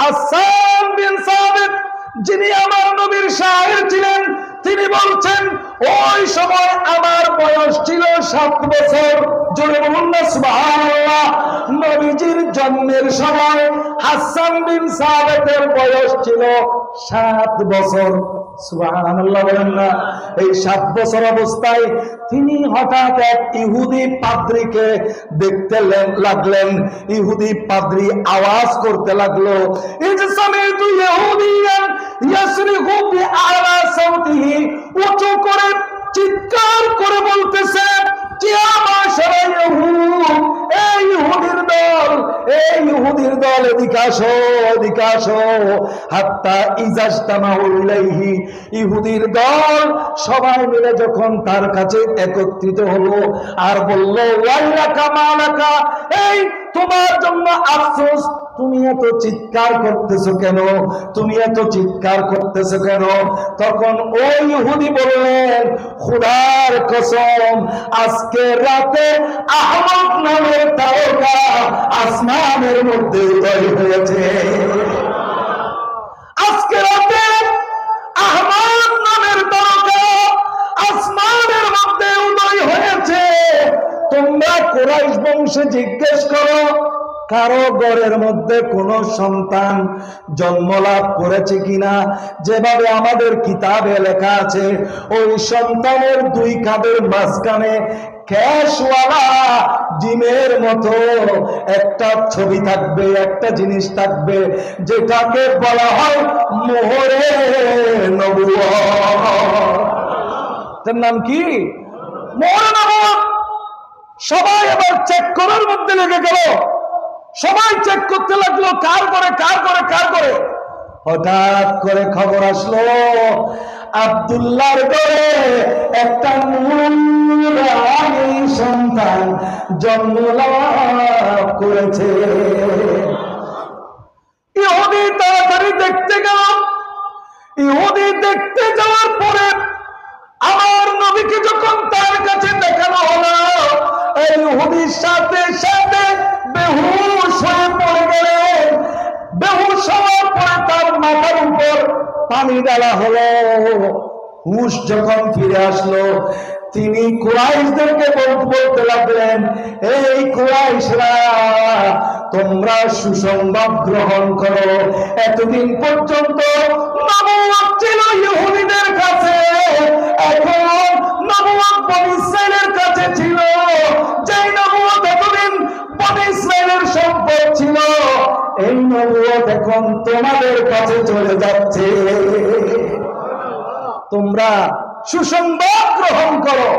হাসান বিন সাবিত, যিনি আমার নবীর শাহের ছিলেন, তিনি বলছেন, ওই সময় আমার বয়স ছিল সাত বছর। জোরে বলুন না, সুবহানাল্লাহ। নবীজির জন্মের সময় হাসান বিন সাবেতের বয়স ছিল সাত বছর। এই সাত বছর অবস্থায় তিনি হঠাৎ এক ইহুদি পাদ্রীকে দেখতে লাগলেন। ইহুদি পাদ্রী আওয়াজ করতে লাগল উঁচু করে চিৎকার করে বলতেছে যে আমার সবাই হাত্তা ইজাজতামাউ ইলাইহি। ইহুদির দল সবাই মিলে যখন তার কাছে একত্রিত হলো আর বলল, ওয়াইলাকা, মালাকা, এই তোমার জন্য আফসোস, তুমি এত চিৎকার করতেছো কেন? তুমি এত চিৎকার করতেছো কেন? তখন ওই ইহুদি বললেন, খুদার কসম, আজকে রাতে আহমদ তারকা আসমানের মধ্যে উদয় হয়েছে। আজকে রাতে আহমদ নামের তারকা আসমানের মধ্যে উদয় হয়েছে। তোমরা কোরাইশ বংশে জিজ্ঞেস করো, কারও গড়ের মধ্যে কোনো সন্তান জন্ম লাভ করেছে কিনা? যেভাবে আমাদের কিতাবে লেখা আছে, ওই সন্তানের দুই কাঁধের মাঝখানে ক্যাশওয়ালা ডিমের মতো একটা ছবি থাকবে, একটা জিনিস থাকবে, যেটাকে বলা হয় মোহরে তার নাম কি? মোহরে সবাই এবার চেক করার মধ্যে লেগে গেল। সবাই চেক করতে লাগল, কার করে কার করে কার করে? হঠাৎ করে খবর আসলো আব্দুল্লাহর ঘরে একটা সন্তান জন্ম লাভ করেছে। ইহুদি তাড়াতাড়ি দেখতে গেল ইহুদি দেখতে যাওয়ার পরে আমার নবীকে যখন তার কাছে দেখানো হলো, এই ইহুদির সাথে সাথে বেহুশ হয়ে পড়ে গেলেন। বেহুশ মাথার উপর পানি ডালা হলো। হুশ যখন ফিরে আসলো, তিনি কুরাইশদেরকে বল- বলতে লাগলেন, এই কুরাইশরা, তোমরা সুসংবাদ গ্রহণ করো। এতদিন পর্যন্ত ছিল ইহুদিদের কাছে, এখন নবুয়ত বনি কাছে ছিল। যেই নবুয়ত এতদিন বনি সম্পদ ছিল। এই নবুয়ত এখন তোমাদের কাছে চলে যাচ্ছে। তোমরা সুসংবাদ গ্রহণ করো।